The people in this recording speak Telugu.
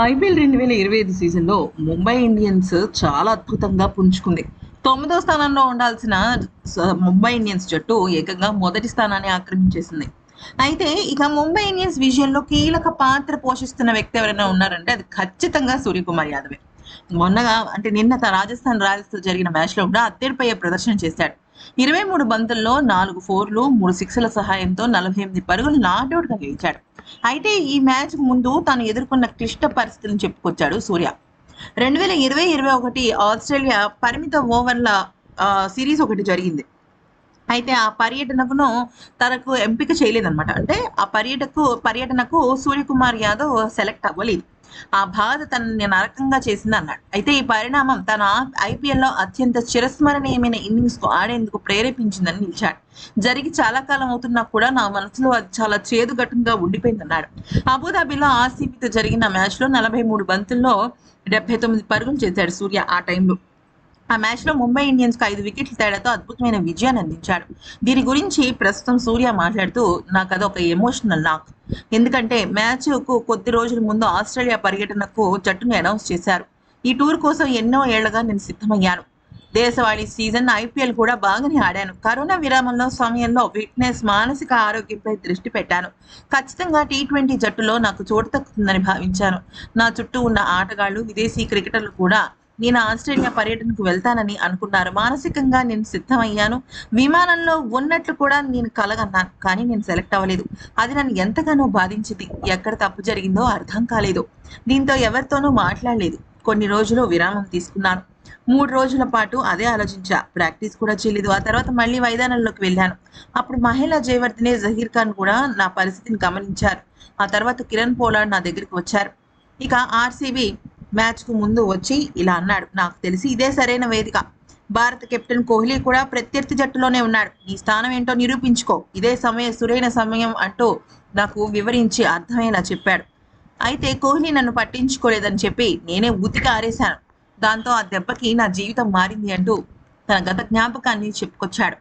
ఐపీఎల్ రెండు వేల ఇరవై ఐదు సీజన్లో ముంబై ఇండియన్స్ చాలా అద్భుతంగా పుంజుకుంది. తొమ్మిదో స్థానంలో ఉండాల్సిన ముంబై ఇండియన్స్ జట్టు ఏకంగా మొదటి స్థానాన్ని ఆక్రమించేసింది. అయితే ఇక ముంబై ఇండియన్స్ విజయంలో కీలక పాత్ర పోషిస్తున్న వ్యక్తి ఎవరైనా ఉన్నారంటే అది ఖచ్చితంగా సూర్యకుమార్ యాదవే. మొన్నగా అంటే నిన్న రాజస్థాన్ రాయల్స్తో జరిగిన మ్యాచ్లో కూడా అత్తేరిపై ప్రదర్శన చేశాడు. ఇరవై మూడు బంతుల్లో నాలుగు ఫోర్లు మూడు సిక్స్ల సహాయంతో నలభై ఎనిమిది పరుగులు నాట్అవుట్గా గెలిచాడు. అయితే ఈ మ్యాచ్ ముందు తాను ఎదుర్కొన్న క్లిష్ట పరిస్థితులను చెప్పుకొచ్చాడు సూర్య. రెండు వేల ఇరవై ఇరవై ఒకటి ఆస్ట్రేలియా పరిమిత ఓవర్ల సిరీస్ ఒకటి జరిగింది. అయితే ఆ పర్యటనకును తనకు ఎంపిక చేయలేదన్నమాట. అంటే ఆ పర్యటకు పర్యటనకు సూర్యకుమార్ యాదవ్ సెలెక్ట్ అవ్వలేదు. ఆ బాధ తనని నరకంగా చేసింది అన్నాడు. అయితే ఈ పరిణామం తన ఐపీఎల్లో అత్యంత చిరస్మరణీయమైన ఇన్నింగ్స్కు ఆడేందుకు ప్రేరేపించిందని నిలిచాడు. జరిగి చాలా కాలం అవుతున్నా కూడా నా మనసులో అది చాలా చేదుఘటంగా ఉండిపోయిందన్నాడు అబుదాబిలో ఆర్సీబీతో జరిగిన మ్యాచ్లో నలభై మూడు బంతుల్లో డెబ్బై తొమ్మిది పరుగులు చేశాడు సూర్య ఆ టైంలో. ఆ మ్యాచ్లో ముంబై ఇండియన్స్కు ఐదు వికెట్ల తేడాతో అద్భుతమైన విజయాన్ని అందించాడు. దీని గురించి ప్రస్తుతం సూర్య మాట్లాడుతూ నాకు అదొక ఎమోషనల్ నాక్ ఎందుకంటే మ్యాచ్కు కొద్ది రోజుల ముందు ఆస్ట్రేలియా పర్యటనకు జట్టును అనౌన్స్ చేశారు. ఈ టూర్ కోసం ఎన్నో ఏళ్ళుగా నేను సిద్ధమయ్యాను. దేశవాళీ సీజన్ ఐపీఎల్ కూడా బాగానే ఆడాను. కరోనా విరామంలో సమయంలో ఫిట్నెస్ మానసిక ఆరోగ్యంపై దృష్టి పెట్టాను. ఖచ్చితంగా టీ ట్వంటీ జట్టులో నాకు చోటు తక్కుతుందని భావించాను. నా చుట్టూ ఉన్న ఆటగాళ్ళు విదేశీ క్రికెటర్లు కూడా నేను ఆస్ట్రేలియా పర్యటనకు వెళ్తానని అనుకున్నారు. మానసికంగా నేను సిద్ధమయ్యాను. విమానంలో ఉన్నట్లు కూడా నేను కలగన్నాను కానీ నేను సెలెక్ట్ అవ్వలేదు. అది నన్ను ఎంతగానో బాధించింది. ఎక్కడ తప్పు జరిగిందో అర్థం కాలేదు. దీంతో ఎవరితోనూ మాట్లాడలేదు. కొన్ని రోజులు విరామం తీసుకున్నాను. మూడు రోజుల పాటు అదే ఆలోచించా. ప్రాక్టీస్ కూడా చేయలేదు. ఆ తర్వాత మళ్ళీ మైదానంలోకి వెళ్ళాను. అప్పుడు మహిళా జయవర్ధనే జహీర్ ఖాన్ కూడా నా పరిస్థితిని గమనించారు. ఆ తర్వాత కిరణ్ పోలాడ్ నా దగ్గరికి వచ్చారు. ఇక ఆర్సీబీ మ్యాచ్కు ముందు వచ్చి ఇలా అన్నాడు. నాకు తెలిసి ఇదే సరైన వేదిక. భారత కెప్టెన్ కోహ్లీ కూడా ప్రత్యర్థి జట్టులోనే ఉన్నాడు. నీ స్థానం ఏంటో నిరూపించుకో. ఇదే సమయ సురైన సమయం అంటూ నాకు వివరించి అర్థమయ్యేలా చెప్పాడు. అయితే కోహ్లీ నన్ను పట్టించుకోలేదని చెప్పి నేనే ఉతికి ఆరేశాను. దాంతో ఆ దెబ్బకి నా జీవితం మారింది అంటూ తన గత జ్ఞాపకాన్ని చెప్పుకొచ్చాడు.